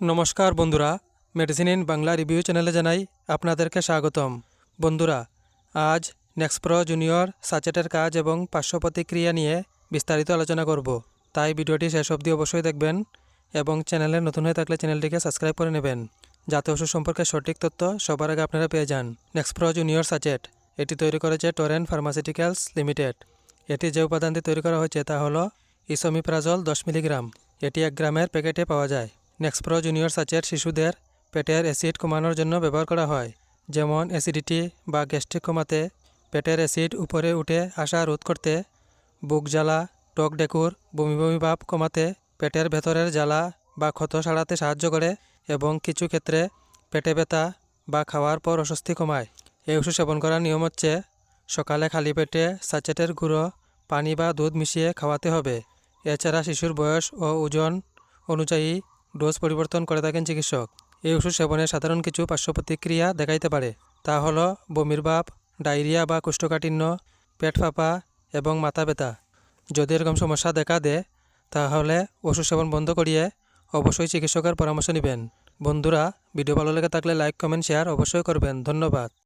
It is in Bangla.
নমস্কার বন্ধুরা মেডিসিন ইন বাংলা রিভিউ চ্যানেলে জানাই আপনাদেরকে স্বাগতম। বন্ধুরা, আজ নেক্সপ্রো জুনিয়র সাচেটের কাজ এবং পার্শ্ব প্রতিক্রিয়া নিয়ে বিস্তারিত আলোচনা করব। তাই ভিডিওটি শেষ অবধি অবশ্যই দেখবেন এবং চ্যানেলে নতুন হয়ে থাকলে চ্যানেলটিকে সাবস্ক্রাইব করে নেবেন। যাতে ওষুধ সম্পর্কে সঠিক তথ্য সবার আগে আপনারা পেয়ে যান। নেক্সপ্রো জুনিয়র সাচেট এটি তৈরি করেছে টোরেন ফার্মাসিউটিক্যালস লিমিটেড এটি যে উপাদানটি তৈরি করা হয়েছে তা হলো ইসোমিপ্রাজল দশ মিলিগ্রাম। এটি এক গ্রামের প্যাকেটে পাওয়া যায়। নেক্সপ্রো জুনিয়র সাচের শিশুদের পেটের অ্যাসিড কমানোর জন্য ব্যবহার করা হয়, যেমন অ্যাসিডিটি বা গ্যাস্ট্রিক কমাতে, পেটের অ্যাসিড উপরে উঠে আসা রোধ করতে, বুক জ্বালা টক ডেকুর, বমি বমি ভাব কমাতে, পেটের ভেতরের জ্বালা বা ক্ষত সারাতে সাহায্য করে এবং কিছু ক্ষেত্রে পেটে ব্যথা বা খাওয়ার পর অস্বস্তি কমায়। এই ওষুধ সেবন করার নিয়ম হচ্ছে, সকালে খালি পেটে সাচেটের গুঁড়ো, পানি বা দুধ মিশিয়ে খাওয়াতে হবে। এছাড়া শিশুর বয়স ও ওজন অনুযায়ী ডোজ পরিবর্তন করে থাকেন চিকিৎসক। এই ওষুধ সেবনে সাধারণ কিছু পার্শ্ব প্রতিক্রিয়া দেখাইতে পারে। তা হলো বমির ভাব, ডায়রিয়া বা কোষ্ঠকাঠিন্য, পেট ফাঁপা এবং মাথা ব্যথা। যদি এরকম সমস্যা দেখা দেয়, তাহলে ওষুধ সেবন বন্ধ করিয়ে অবশ্যই চিকিৎসকের পরামর্শ নেবেন। বন্ধুরা, ভিডিও ভালো লেগে থাকলে লাইক, কমেন্ট, শেয়ার অবশ্যই করবেন। ধন্যবাদ।